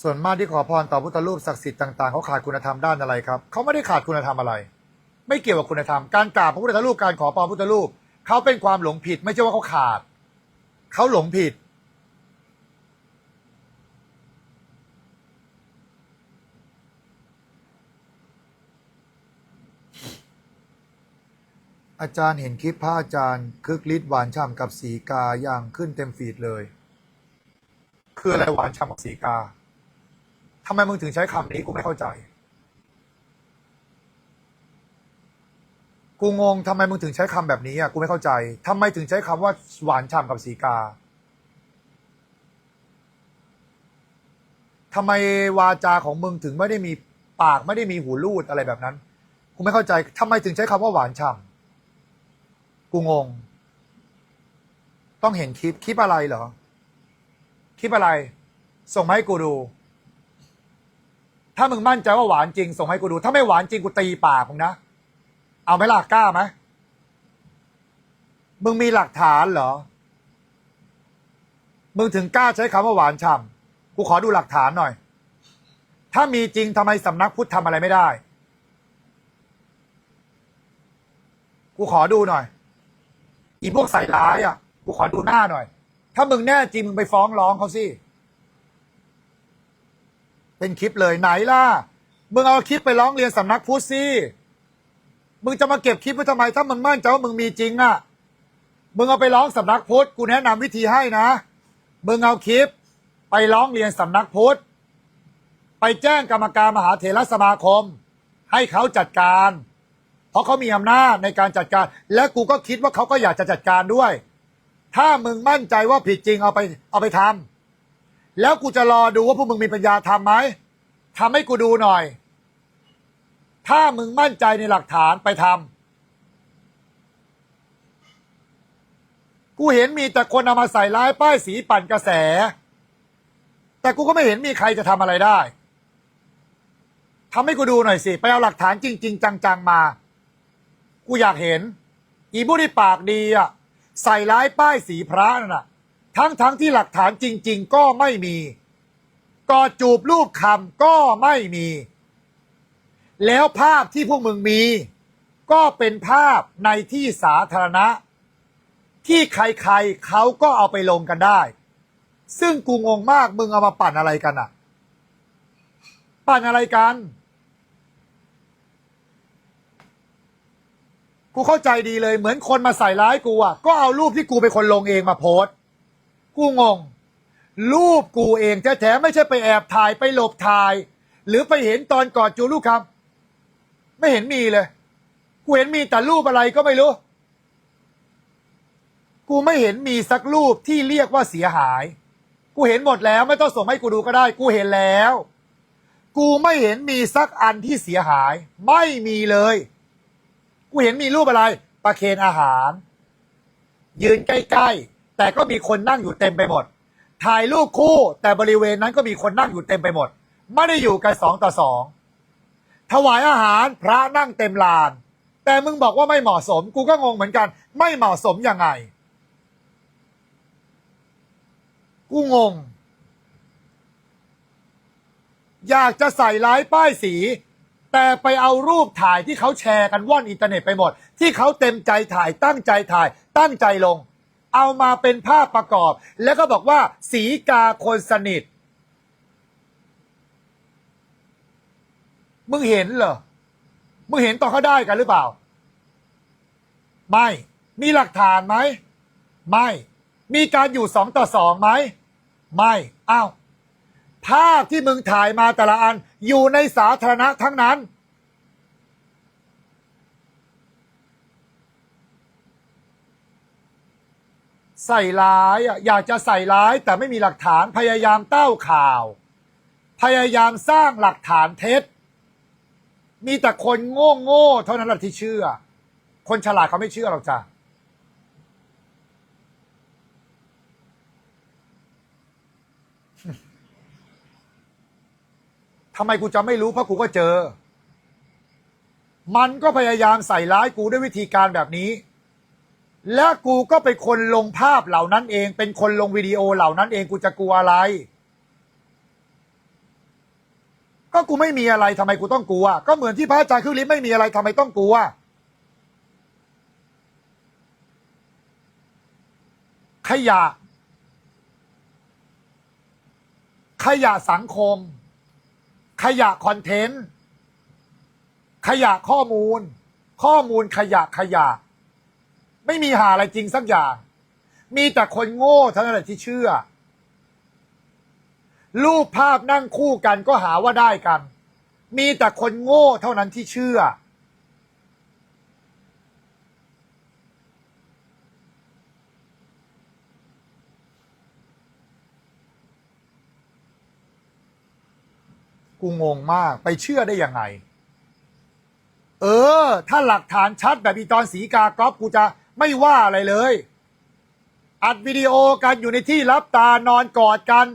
ส่วนมากที่ขอพรต่อพุทธรูปศักดิ์สิทธิ์ต่างๆเขาขาดคุณธรรมด้านอะไรครับเขาไม่ได้ขาดคุณธรรมอะไร ไม่เกี่ยวกับคุณธรรมการกราบพระพุทธรูปการขอพรพุทธรูปเขาเป็นความหลงผิด ไม่ใช่ว่าเขาขาดเขาหลงผิด อาจารย์เห็นคลิปพระอาจารย์คึกฤทธิ์หวานฉ่ำกับสีกาอย่างขึ้นเต็มฟีดเลย คืออะไรหวานฉ่ำกับสีกา ทำไมมึงถึงใช้คำนี้กูไม่เข้าใจ กูงงทำไมมึงถึงใช้คำแบบนี้อะกูไม่เข้าใจทำไมถึงใช้คำว่าหวานฉ่ำกับสีกาทำไมวาจาของมึงถึงไม่ได้มีปากไม่ได้มีหูรูดอะไรแบบนั้น กูไม่เข้าใจทำไมถึงใช้คำว่าหวานฉ่ำกูงง ต้องเห็นคลิปคลิปอะไรเหรอคลิปอะไร ส่งมาให้กูดู ถ้ามึงมั่นใจว่าหวานจริงส่งให้กูดู ถ้าไม่หวานจริงกูตีปากมึงนะ เอาไหมล่ะกล้าไหมมึงมีหลักฐานเหรอ มึงถึงกล้าใช้คำว่าหวานฉ่ำกูขอดูหลักฐานหน่อย ถ้ามีจริงทำไมสำนักพุทธทำอะไรไม่ได้ กูขอดูหน่อย อีพวกใส่ร้ายอะ กูขอดูหน้าหน่อย ถ้ามึงแน่จริงมึงไปฟ้องร้องเขาสิ เป็นคลิปเลยไหนล่ะ มึงเอาคลิปไปร้องเรียนสำนักพุทธสิ มึงจะมาเก็บคลิปไว้ทำไม ถ้ามึงมั่นใจว่ามึงมีจริงอะ มึงเอาไปร้องสำนักพุทธ กูแนะนำวิธีให้นะ มึงเอาคลิปไปร้องเรียนสำนักพุทธ ไปแจ้งกรรมการมหาเถรสมาคม ให้เขาจัดการ เพราะเขามีอำนาจในการจัดการ และกูก็คิดว่าเขาก็อยากจะจัดการด้วย ถ้ามึงมั่นใจว่าผิดจริงเอาไปเอาไปทำ แล้วกูจะรอดูว่าพวกมึงมีปัญญาทำไหมทำให้กูดูหน่อย ถ้ามึงมั่นใจในหลักฐานไปทำกูเห็นมีแต่คนเอามาใส่ร้ายป้ายสีปั่นกระแส แต่กูก็ไม่เห็นมีใครจะทำอะไรได้ทำให้กูดูหน่อยสิ ไปเอาหลักฐานจริง ๆ จัง ๆ มา กูอยากเห็น อีบุรีปากดีอะ ใส่ร้ายป้ายสีพระนั่นน่ะ ทั้งทั้งที่หลักฐานจริง ๆ ก็ไม่มีกอดจูบรูปคำก็ไม่มี แล้วภาพที่พวกมึงมี ก็เป็นภาพในที่สาธารณะ ที่ใครๆเขาก็เอาไปลงกันได้ ซึ่งกูงงมากมึงเอามาปั่นอะไรกันอะปั่นอะไรกัน กูเข้าใจดีเลยเหมือนคนมาใส่ร้ายกูอะก็เอารูปที่กูเป็นคนลงเองมาโพสต กูงง รูปกูเองแท้ๆไม่ใช่ไปแอบถ่ายไปหลบถ่าย หรือไปเห็นตอนกอดจูลูกคำไม่เห็นมีเลย กูเห็นมีแต่รูปอะไรก็ไม่รู้ กูไม่เห็นมีสักรูปที่เรียกว่าเสียหาย กูเห็นหมดแล้วไม่ต้องส่งให้กูดูก็ได้ กูเห็นแล้ว กูไม่เห็นมีสักอันที่เสียหาย ไม่มีเลย กูเห็นมีรูปอะไรประเคนอาหาร ยืนใกล้ ๆ แต่ก็มีคนนั่งอยู่เต็มไปหมด ถ่ายรูปคู่แต่บริเวณนั้นก็มีคนนั่งอยู่เต็มไปหมด ไม่ได้อยู่กันสองต่อสองถวายอาหารพระนั่งเต็มลาน แต่มึงบอกว่าไม่เหมาะสม กูก็งงเหมือนกัน ไม่เหมาะสมยังไง กูงง อยากจะใส่ร้ายป้ายสี แต่ไปเอารูปถ่ายที่เขาแชร์กันว่อนอินเทอร์เน็ตไปหมด ที่เขาเต็มใจถ่ายตั้งใจถ่าย ตั้งใจลง เอามาเป็นภาพประกอบ แล้วก็บอกว่า สีกาคนสนิท มึงเห็นเหรอ มึงเห็นตอนเขาได้กันหรือเปล่า ไม่ มีหลักฐานไหม ไม่ มีการอยู่สองต่อสองไหม ไม่อ้าวภาพที่มึงถ่ายมาแต่ละอันอยู่ในสาธารณะทั้งนั้น ใส่ร้ายอะอยากจะใส่ร้ายแต่ไม่มีหลักฐานพยายามเต้าข่าว พยายามสร้างหลักฐานเท็จ มีแต่คนโง่โง่เท่านั้นแหละที่เชื่อ คนฉลาดเขาไม่เชื่อหรอกจ้ะทำไมกูจะไม่รู้เพราะกูก็เจอ มันก็พยายามใส่ร้ายกูด้วยวิธีการแบบนี้ และกูก็เป็นคนลงภาพเหล่านั้นเอง เป็นคนลงวิดีโอเหล่านั้นเองกูจะกลัวอะไร ก็กูไม่มีอะไรทำไมกูต้องกลัว ก็เหมือนที่พระอาจารย์คือลิฟไม่มีอะไรทำไมต้องกลัว ขยะ ขยะสังคม ขยะคอนเทนต์ ขยะข้อมูล ข้อมูลขยะขยะ ไม่มีหาอะไรจริงสักอย่าง มีแต่คนโง่เท่านั้นที่เชื่อ รูปภาพนั่งคู่กันก็หาว่าได้กัน มีแต่คนโง่เท่านั้นที่เชื่อ กูงงมากไปเชื่อได้ยังไง เออ ถ้าหลักฐานชัดแบบอีตอนสีกากรอบกูจะ ไม่ว่าอะไรเลย อัดวิดีโอกันอยู่ในที่รับตานอนกอดกัน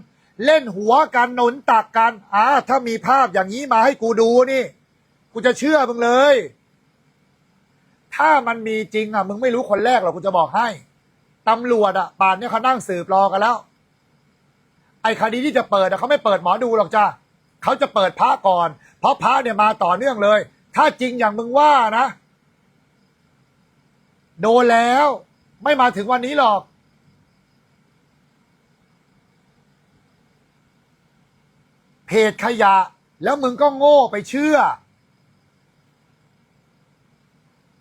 เล่นหัวกันหนุนตักกันอ่าถ้ามีภาพอย่างนี้มาให้กูดูนี่ กูจะเชื่อมึงเลย ถ้ามันมีจริงอะ มึงไม่รู้คนแรกหรอกกูจะบอกให้ตำรวจอะป่านนี้เขานั่งสืบรอกันแล้ว ไอ้คดีที่จะเปิดอะเขาไม่เปิดหมอดูหรอกจ้าเขาจะเปิดพระก่อน เพราะพระเนี่ยมาต่อเนื่องเลย ถ้าจริงอย่างมึงว่านะ โดนแล้ว ไม่มาถึงวันนี้หรอก เพจขยะ แล้วมึงก็โง่ไปเชื่อ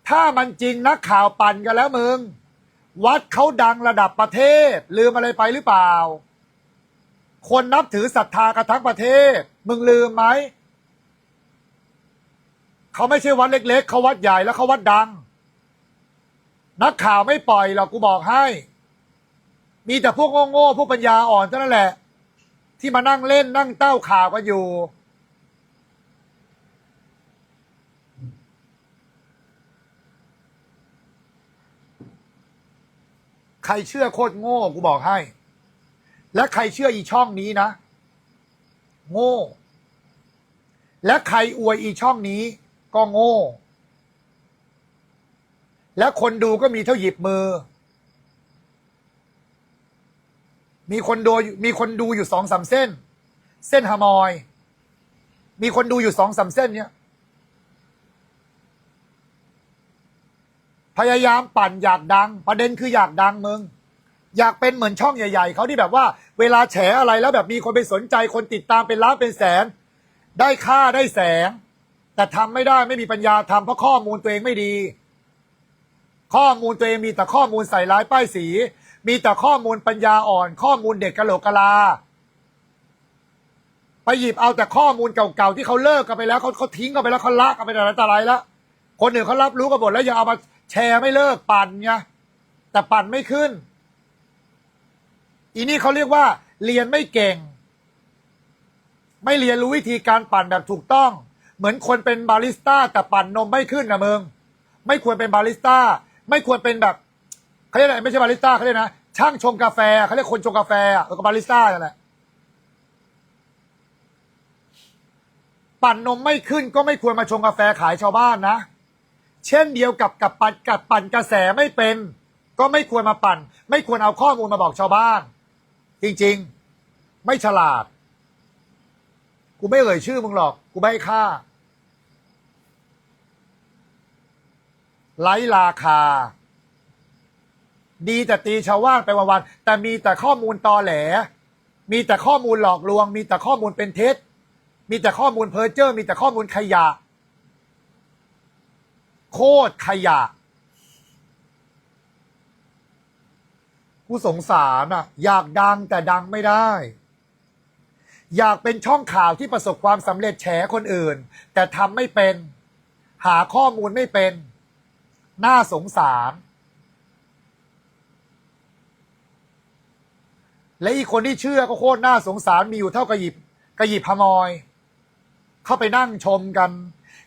ถ้ามันจริงนักข่าวปั่นกันแล้วมึง วัดเขาดังระดับประเทศ ลืมอะไรไปหรือเปล่า คนนับถือศรัทธากันทั้งประเทศ มึงลืมไหม เขาไม่ใช่วัดเล็ก ๆ เขาวัดใหญ่แล้วเขาวัดดัง นักข่าวไม่ปล่อยหรอกกูบอกให้ มีแต่พวกโง่ๆพวกปัญญาอ่อนเท่านั้นแหละ ที่มานั่งเล่นนั่งเต้าข่าวกันอยู่ ใครเชื่อโคตรโง่กูบอกให้ และใครเชื่ออีช่องนี้นะ โง่ และใครอวยอีช่องนี้ก็โง่ และคนดูก็มีเท่าหยิบมือ มีคนดูมีคนดูอยู่สองสามเส้น เส้นฮามอย มีคนดูอยู่สองสามเส้นเนี้ยพยายามปั่นอยากดัง ประเด็นคืออยากดังมึง อยากเป็นเหมือนช่องใหญ่ ๆเขาที่แบบว่า เวลาแฉอะไรแล้วแบบมีคนไปสนใจคนติดตามเป็นล้านเป็นแสน ได้ค่าได้แสง แต่ทำไม่ได้ไม่มีปัญญาทำเพราะข้อมูลตัวเองไม่ดี ข้อมูลตัวเองมีแต่ข้อมูลใส่ร้ายป้ายสี มีแต่ข้อมูลปัญญาอ่อน ข้อมูลเด็กกะโหลกกะลา ไปหยิบเอาแต่ข้อมูลเก่าๆที่เขาเลิกกันไปแล้วเขาเขาทิ้งกันไปแล้วเขาละกันไปแต่ละแต่ไรแล้วคนอื่นเขารับรู้กันหมดแล้วยังเอามาแชร์ไม่เลิกปั่นไงแต่ปั่นไม่ขึ้น อีนี่เขาเรียกว่า เรียนไม่เก่ง ไม่เรียนรู้วิธีการปั่นแบบถูกต้อง เหมือนคนเป็นบาริสต้าแต่ปั่นนมไม่ขึ้นนะมึง ไม่ควรเป็นบาริสต้า ไม่ควรเป็นแบบเขาเรียกอะไรไม่ใช่บาริสต้าเขาเรียกนะช่างชงกาแฟเขาเรียกคนชงกาแฟอะเออก็บาริสต้านั่นแหละปั่นนมไม่ขึ้นก็ไม่ควรมาชงกาแฟขายชาวบ้านนะ เช่นเดียวกับกับปั่นกับปั่นกระแสไม่เป็น ก็ไม่ควรมาปั่น ไม่ควรเอาข้อมูลมาบอกชาวบ้าน จริงๆ ไม่ฉลาด กูไม่เอ่ยชื่อมึงหรอก กูไม่ให้ค่า ไร้ราคา ดีแต่ตีชาวบ้านไปวันๆแต่มีแต่ข้อมูลตอแหล มีแต่ข้อมูลหลอกลวง มีแต่ข้อมูลเป็นเท็จ มีแต่ข้อมูลเพ้อเจ้อมีแต่ข้อมูลขยะ โคตรขยะกูสงสารอะ อยากดังแต่ดังไม่ได้อยากเป็นช่องข่าวที่ประสบความสำเร็จแฉคนอื่น แต่ทำไม่เป็น หาข้อมูลไม่เป็น น่าสงสาร และอีกคนที่เชื่อก็โคตรน่าสงสารมีอยู่เท่ากระยิบกระยิบพมอย เข้าไปนั่งชมกัน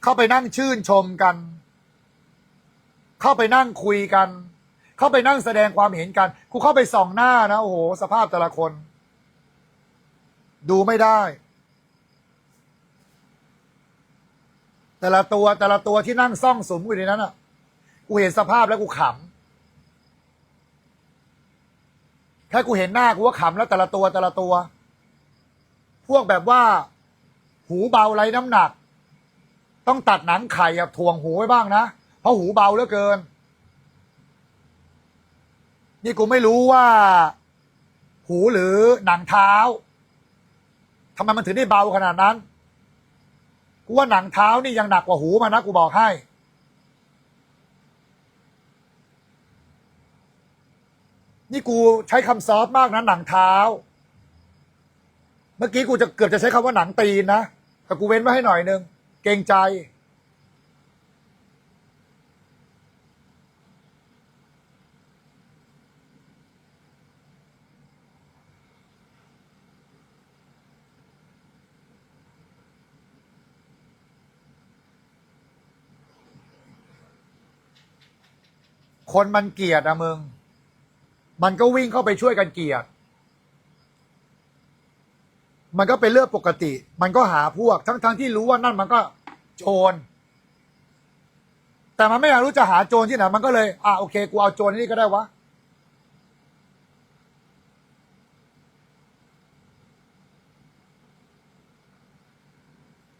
เข้าไปนั่งชื่นชมกัน เข้าไปนั่งคุยกัน เข้าไปนั่งแสดงความเห็นกันกูเข้าไปส่องหน้านะโอ้โหสภาพแต่ละคน ดูไม่ได้ แต่ละตัวแต่ละตัวที่นั่งซ่องสุมอยู่ในนั้นอะ กูเห็นสภาพแล้วกูขำแค่กูเห็นหน้ากูก็ขำแล้วแต่ละตัวแต่ละตัว พวกแบบว่า หูเบาไรน้ำหนัก ต้องตัดหนังไข่อะถ่วงหูไว้บ้างนะ เพราะหูเบาเหลือเกิน นี่กูไม่รู้ว่า หูหรือหนังเท้าทำไมมันถึงได้เบาขนาดนั้น กูว่าหนังเท้านี่ยังหนักกว่าหูมานะกูบอกให้ นี่กูใช้คำซอฟต์มากนะหนังเท้า เมื่อกี้กูจะเกือบจะใช้คำว่าหนังตีนนะแต่กูเว้นไว้ให้หน่อยนึง เกรงใจคนมันเกลียดอะมึง มันก็วิ่งเข้าไปช่วยกันเกลียดมันก็เป็นเรื่องปกติ มันก็หาพวก ทั้งๆที่รู้ว่านั่นมันก็โจร แต่มันไม่อยากรู้จะหาโจรที่ไหน มันก็เลย อะโอเค กูเอาโจรนี่ก็ได้วะ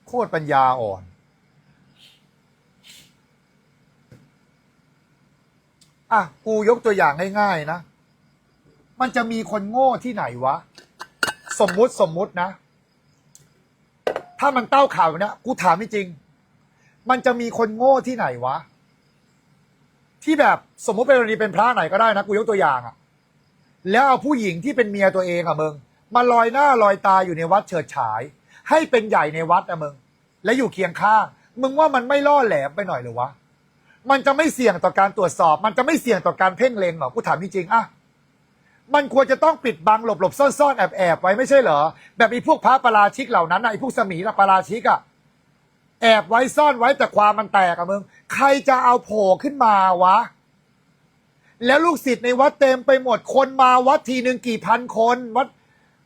โคตรปัญญาอ่อน อะ กูยกตัวอย่างง่ายๆนะ มันจะมีคนโง่ที่ไหนวะ สมมุติสมมุตินะ ถ้ามันเต้าข่าวเนี้ยกูถามจริง มันจะมีคนโง่ที่ไหนวะ ที่แบบสมมุติเป็นกรณีเป็นพระไหนก็ได้นะ กูยกตัวอย่างอะแล้วเอาผู้หญิงที่เป็นเมียตัวเองอะมึง มาลอยหน้าลอยตาอยู่ในวัดเฉิดฉาย ให้เป็นใหญ่ในวัดอะมึง และอยู่เคียงข้าง มึงว่ามันไม่ล่อแหลมไปหน่อยหรือวะ มันจะไม่เสี่ยงต่อการตรวจสอบ มันจะไม่เสี่ยงต่อการเพ่งเล็งเหรอ กูถามจริงๆอะ มันควรจะต้องปิดบังหลบหลบซ่อนซ่อนแอบแอบไว้ไม่ใช่เหรอ แบบไอ้พวกพระประราชิกเหล่านั้นนะไอ้พวกสมีละประราชิกอะแอบไว้ซ่อนไว้แต่ความมันแตกอะมึง ใครจะเอาโผล่ขึ้นมาวะ แล้วลูกศิษย์ในวัดเต็มไปหมดคนมาวัดทีหนึ่งกี่พันคนวัด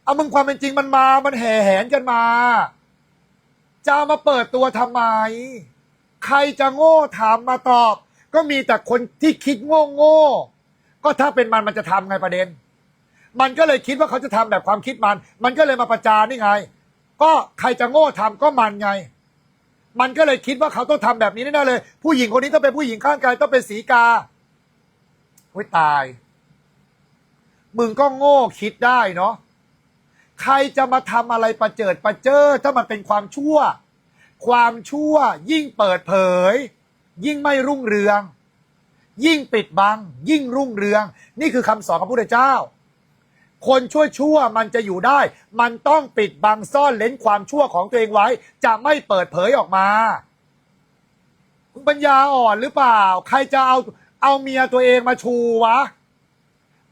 เอามึงความเป็นจริงมันมา มันแห่แหนกันมาจะามาเปิดตัวทำไม ใครจะโง่ถามมาตอบ ก็มีแต่คนที่คิดโง่โง่ก็ถ้าเป็นมันมันจะทำไงประเด็น มันก็เลยคิดว่าเขาจะทำแบบความคิดมัน มันก็เลยมาประจานนี่ไง ก็ใครจะโง่ทำก็มันไง มันก็เลยคิดว่าเขาต้องทำแบบนี้แน่เลย ผู้หญิงคนนี้ต้องเป็นผู้หญิงข้างกายต้องเป็นสีกาโอ้ยตาย มึงก็โง่คิดได้เนาะใครจะมาทำอะไรประเจิดประเจิดถ้ามันเป็นความชั่ว ความชั่วยิ่งเปิดเผย ยิ่งไม่รุ่งเรือง ยิ่งปิดบัง ยิ่งรุ่งเรือง นี่คือคำสอนของพระพุทธเจ้า คนชั่วชั่วมันจะอยู่ได้ มันต้องปิดบังซ่อนเลนความชั่วของตัวเองไว้ จะไม่เปิดเผยออกมา คุณปัญญาอ่อนหรือเปล่า ใครจะเอาเอาเมียตัวเองมาชูวะ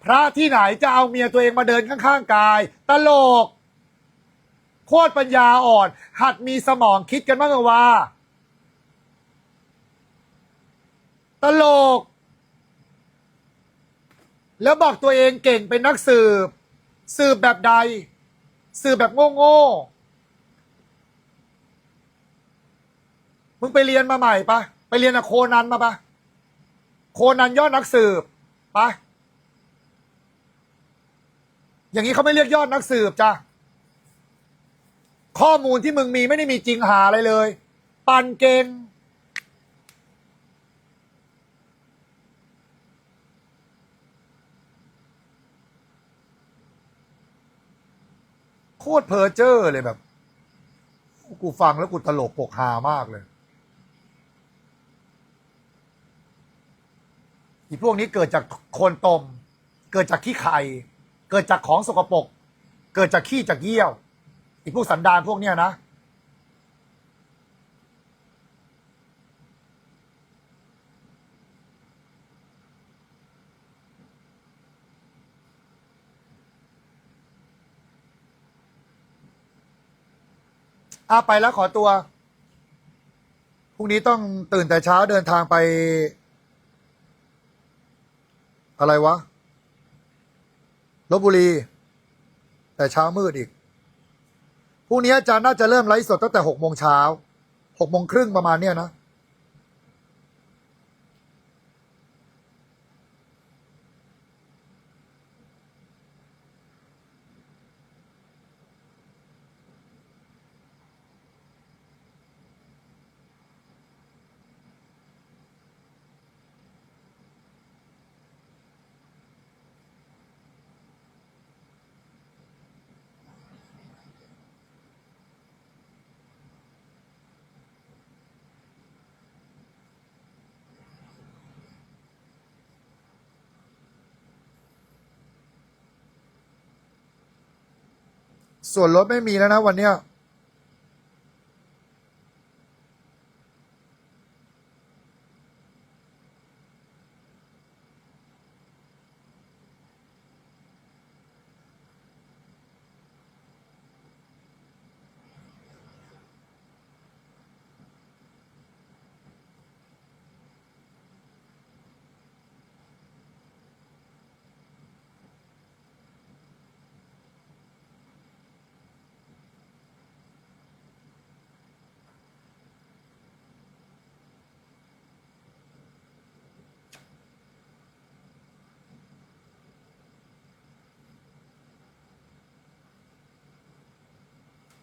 พระที่ไหนจะเอาเมียตัวเองมาเดินข้างๆกาย ตลก โคตรปัญญาอ่อน หัดมีสมองคิดกันบ้างเถอว่า ตลกแล้วบอกตัวเองเก่งเป็นนักสืบ สืบแบบใด สืบแบบโง่ๆ มึงไปเรียนมาใหม่ปะไปเรียนกับโคนันมาปะโคนันยอดนักสืบปะอย่างนี้เขาไม่เรียกยอดนักสืบจ้ะข้อมูลที่มึงมีไม่ได้มีจริงหาอะไรเลย ปันเก่ง โคตรเพอเจอร์เลยแบบ กูฟังแล้วกูตลกปกฮามากเลย อีพวกนี้เกิดจากโคนตม เกิดจากขี้ไข่เกิดจากของสกปรกเกิดจากขี้จากเยี่ยวอีพวกสันดานพวกเนี้ยนะ อาไปแล้วขอตัวพรุ่งนี้ต้องตื่นแต่เช้าเดินทางไป อะไรวะลบบุรี แต่เช้ามืดอีกพรุ่งนี้อาจารย์น่าจะเริ่มไลฟ์สดตั้งแต่หกโมงเช้าหกโมงครึ่งประมาณเนี้ยนะ อ ส่วนลดไม่มีแล้วนะวันเนี้ย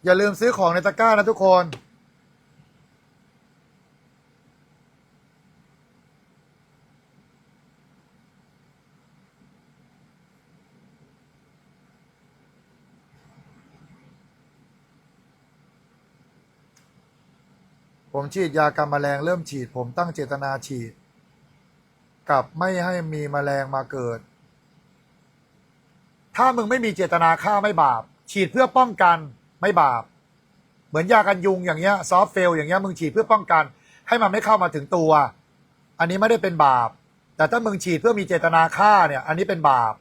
อย่าลืมซื้อของในตะกร้านะทุกคน ผมฉีดยากันแมลงเริ่มฉีด ผมตั้งเจตนาฉีด กับไม่ให้มีแมลงมาเกิด ถ้ามึงไม่มีเจตนาฆ่าไม่บาป ฉีดเพื่อป้องกัน ไม่บาป เหมือนยากันยุงอย่างเงี้ยซอฟเฟลอย่างเงี้ยมึงฉีดเพื่อป้องกัน ให้มันไม่เข้ามาถึงตัว อันนี้ไม่ได้เป็นบาป แต่ถ้ามึงฉีดเพื่อมีเจตนาฆ่าเนี่ย อันนี้เป็นบาป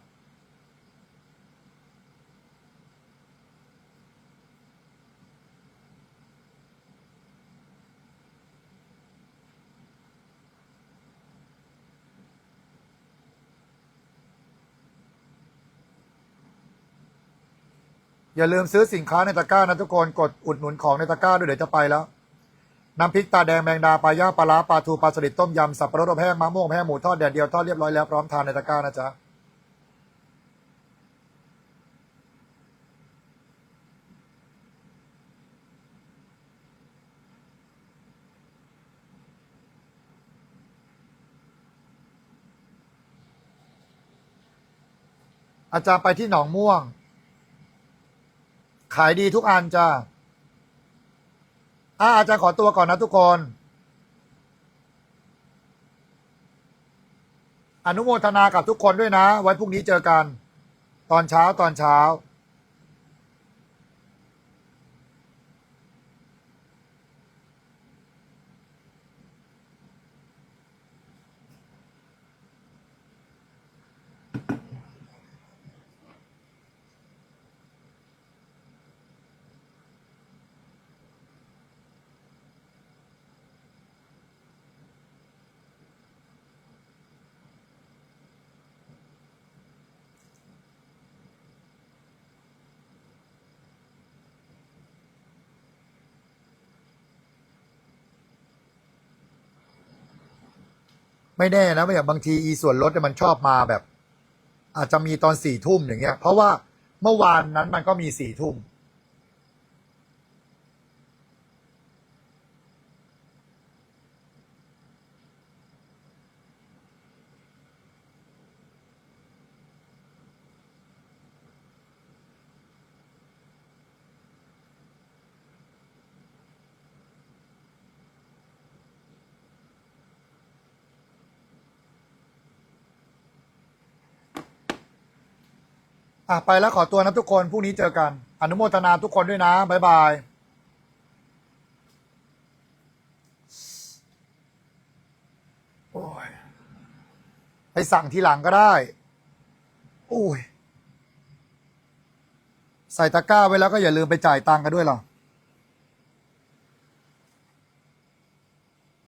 อย่าลืมซื้อสินค้าในตะกร้านะทุกคนกดอุดหนุนของในตะกร้าด้วยเดี๋ยวจะไปแล้วน้ำพริกตาแดงแมงดาปลาย่างปลาล้าปลาทูปลาสลิดต้มยำสับปะรดอบแห้งมะม่วงแห้งหมูทอดแดดเดียวทอดเรียบร้อยแล้วพร้อมทานในตะกร้านะจ๊ะอาจารย์ไปที่หนองม่วง ขายดีทุกอันจ้าอาอาจารย์ขอตัวก่อนนะทุกคน อนุโมทนากับทุกคนด้วยนะ ไว้พรุ่งนี้เจอกัน ตอนเช้าตอนเช้า ไม่แน่นะแบบบางทีอีส่วนลดเนี่ยมันชอบมาแบบ อาจจะมีตอนสี่ทุ่มอย่างเงี้ย เพราะว่าเมื่อวานนั้นมันก็มีสี่ทุ่ม อะไปแล้วขอตัวนะทุกคนพรุ่งนี้เจอกัน อนุโมทนาทุกคนด้วยนะบ๊ายบายโอ้ยไปสั่งทีหลังก็ได้โอ้ยใส่ตะกร้าไว้แล้วก็อย่าลืมไปจ่ายตังค์กันด้วยหรอ